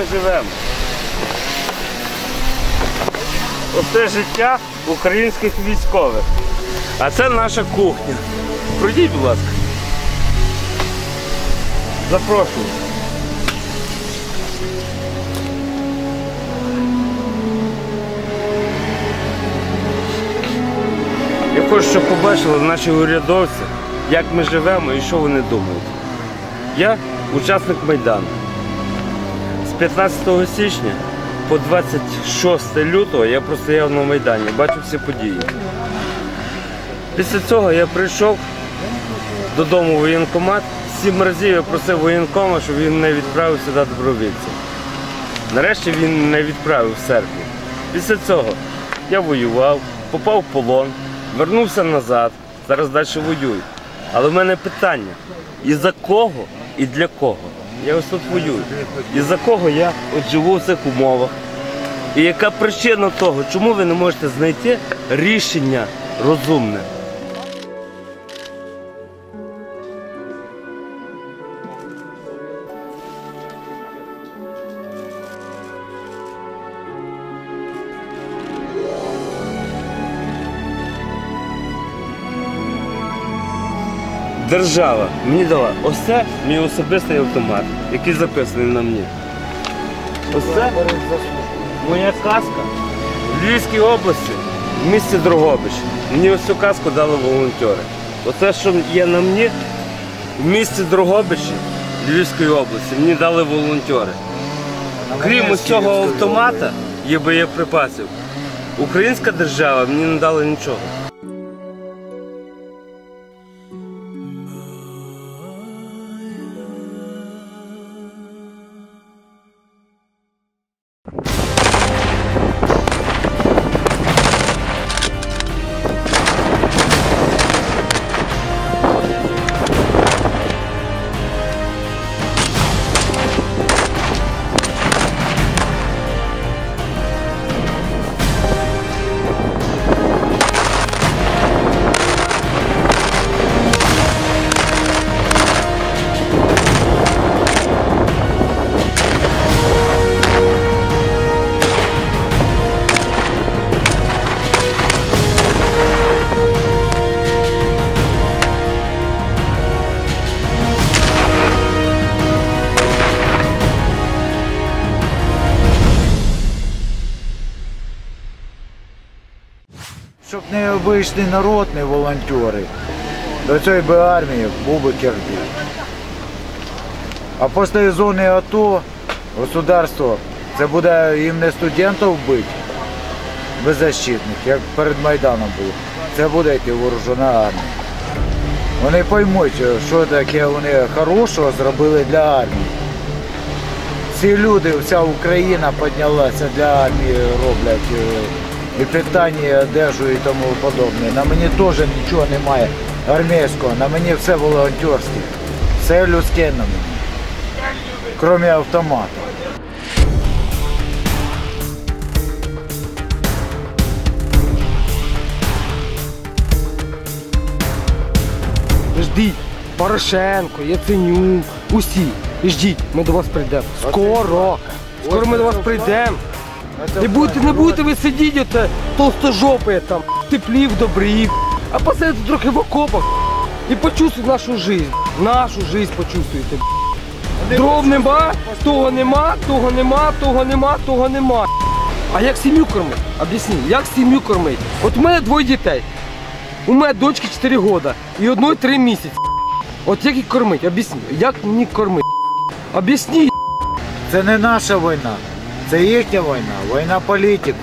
ми живемо? Оце життя українських військових. А це наша кухня. Пройдіть, будь ласка. Запрошую. Я хочу, щоб побачили наші урядовці, як ми живемо і що вони думають. Я учасник Майдану. З 15 січня по 26 лютого я простояв на Майдані, бачив всі події. Після цього я прийшов додому в воєнкомат, сім разів я просив воєнкома, щоб він мене відправив сюди добровольцем. Нарешті він мене відправив в серпні. Після цього я воював, попав в полон, вернувся назад, зараз далі воюю. Але в мене питання: і за кого і для кого? Я ось тут воюю. І за кого я от живу в цих умовах? І яка причина того, чому ви не можете знайти рішення розумне? Держава мені дала ось це мій особистий автомат, який записаний на мені. Ось це моя каска в Львівській області, в місті Дрогобич. Мені ось цю каску дали волонтери. Оце, що є на мені, в місті Дрогобичі Львівської області, мені дали волонтери. Крім ось цього автомата є боєприпасів. Українська держава мені не дала нічого. Щоб не обичний народ, не волонтери, до цієї би армії був би Киргиз. А після зони АТО государство, це буде їм не студентів бити, беззащитних, як перед Майданом було. Це буде йти вооружена армія. Вони поймуть, що таке вони хорошого зробили для армії. Ці люди, вся Україна піднялася для армії, роблять е, і питання, одежу і тому подобне. На мені теж нічого немає армійського, на мені все волонтерське, все людське на мені, крім автомата. Ждіть, Порошенко, Яценюк, усі. Ждіть, ми до вас прийдемо. Скоро. Скоро ми до вас прийдемо. Не будете, не будете ви сидіти оте толстожопи там, теплів, добрів, а посидите трохи в окопах. і почувствуйте нашу жизнь. Нашу жизнь почувствуйте. Дров нема, того нема, того нема, того нема, того нема. А як сім'ю кормить? Об'ясні, як сім'ю кормить? От у мене двоє дітей. У мене дочки 4 роки і одної 3 місяці. От як їх кормить? Об'ясні, як мені кормить? Об'ясні. Це не наша війна, це їхня війна, війна політиків.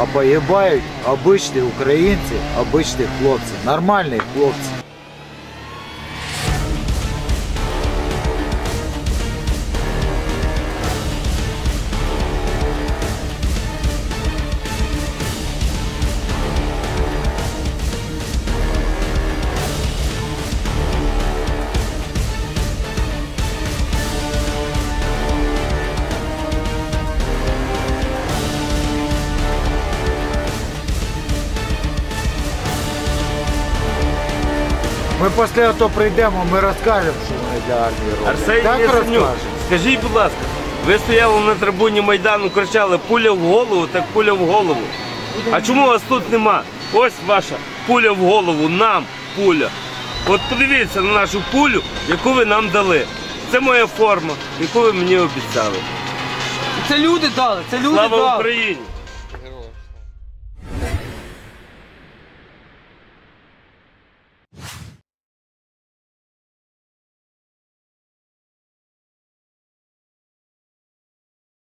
А погибають обичні українці, обичні хлопці, нормальні хлопці. Ми після того прийдемо, ми розкажемо, що вони для армії. Арсеній так розкажемо. скажіть, будь ласка, ви стояли на трибуні Майдану, кричали пуля в голову, так пуля в голову. А чому вас тут нема? Ось ваша пуля в голову, нам пуля. От подивіться на нашу пулю, яку ви нам дали. Це моя форма, яку ви мені обіцяли. Це люди дали, це люди Слава дали. Україні!